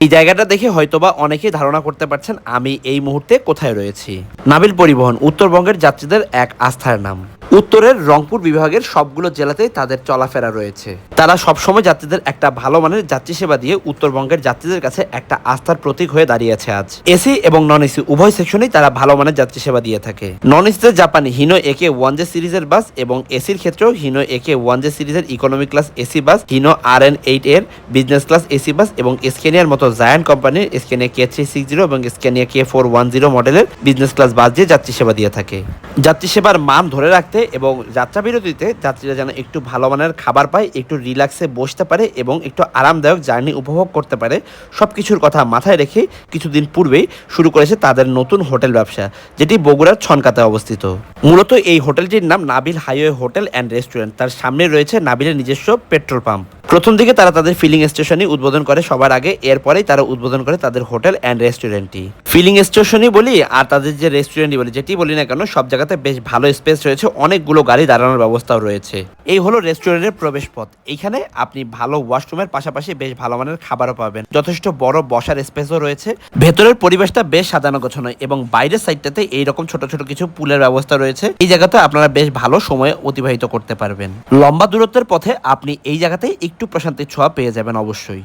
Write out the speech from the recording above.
এই জায়গাটা দেখে হয়তোবা অনেকেই ধারণা করতে পারছেন আমি এই মুহূর্তে কোথায় রয়েছি। নাবিল পরিবহন, উত্তরবঙ্গের যাত্রীদের এক আস্থার নাম। উত্তরের রংপুর বিভাগের সবগুলো জেলাতেই তাদের চলাফেরা রয়েছে। তারা সবসময় যাত্রীদের একটা ভালো মানের যাত্রী সেবা দিয়ে উত্তরবঙ্গের যাত্রীদের কাছে একটা আস্থার প্রতীক হয়ে দাঁড়িয়েছে আজ। এসি এবং নন এসি উভয় সেকশনেই তারা ভালো মানের যাত্রী সেবা দিয়ে থাকে। নন এসিতে জাপানি হিনো একে ওয়ান জে সিরিজের বাস এবং এসির ক্ষেত্রেও হিনো একে ওয়ান জে সিরিজের economy class AC bus, Hino R N eight এর বিজনেস ক্লাস এসি বাস এবং স্কেনিয়ার মতো জায়ান্ট কোম্পানির Scania K three six zero এবং Scania K four one zero মডেলের বিজনেস ক্লাস বাস দিয়ে যাত্রী সেবা দিয়ে থাকে। যাত্রী সেবার মান ধরে রাখতে এবং যাত্রা বিরতিতে যাত্রীরা যেন একটু ভালো মানের খাবার পায়, একটু রিল্যাক্সে বসতে পারে এবং একটু আরামদায়ক জার্নি উপভোগ করতে পারে। সব কিছুর কথা মাথায় রেখে কিছুদিন পূর্বেই শুরু করেছে তাদের নতুন হোটেল ব্যবসা, যেটি বগুড়ার ছনকাতে অবস্থিত। মূলত এই হোটেলটির নাম Nabil highway hotel and restaurant. তার সামনে রয়েছে নাবিলের নিজস্ব পেট্রোল পাম্প। প্রথম দিকে তারা তাদের ফিলিং স্টেশনই উদ্বোধন করে সবার আগে, এরপরেই তারা উদ্বোধন করে তাদের হোটেল অ্যান্ড রেস্টুরেন্টটি ফিলিং স্টেশনই বলি, আর তাদের যে রেস্টুরেন্টই বলি, যেটি বলি না কেন, সব জায়গাতে বেশ ভালো স্পেস রয়েছে, অনেকগুলো গাড়ি দাঁড়ানোর ব্যবস্থাও রয়েছে। এই হলো রেস্টুরেন্টের প্রবেশ পথ এইখানে আপনি ভালো ওয়াশরুমের পাশাপাশি বেশ ভালো মানের খাবারও পাবেন। যথেষ্ট বড় বসার স্পেসও রয়েছে। ভেতরের পরিবেশটা বেশ সাজানো গোছানো এবং বাইরের সাইডটাতে এইরকম ছোট ছোট কিছু পুলের ব্যবস্থা রয়েছে। এই জায়গাতে আপনারা বেশ ভালো সময় অতিবাহিত করতে পারবেন। লম্বা দূরত্বের পথে আপনি এই জায়গাতেই একটু প্রশান্তির ছোঁয়া পেয়ে যাবেন অবশ্যই।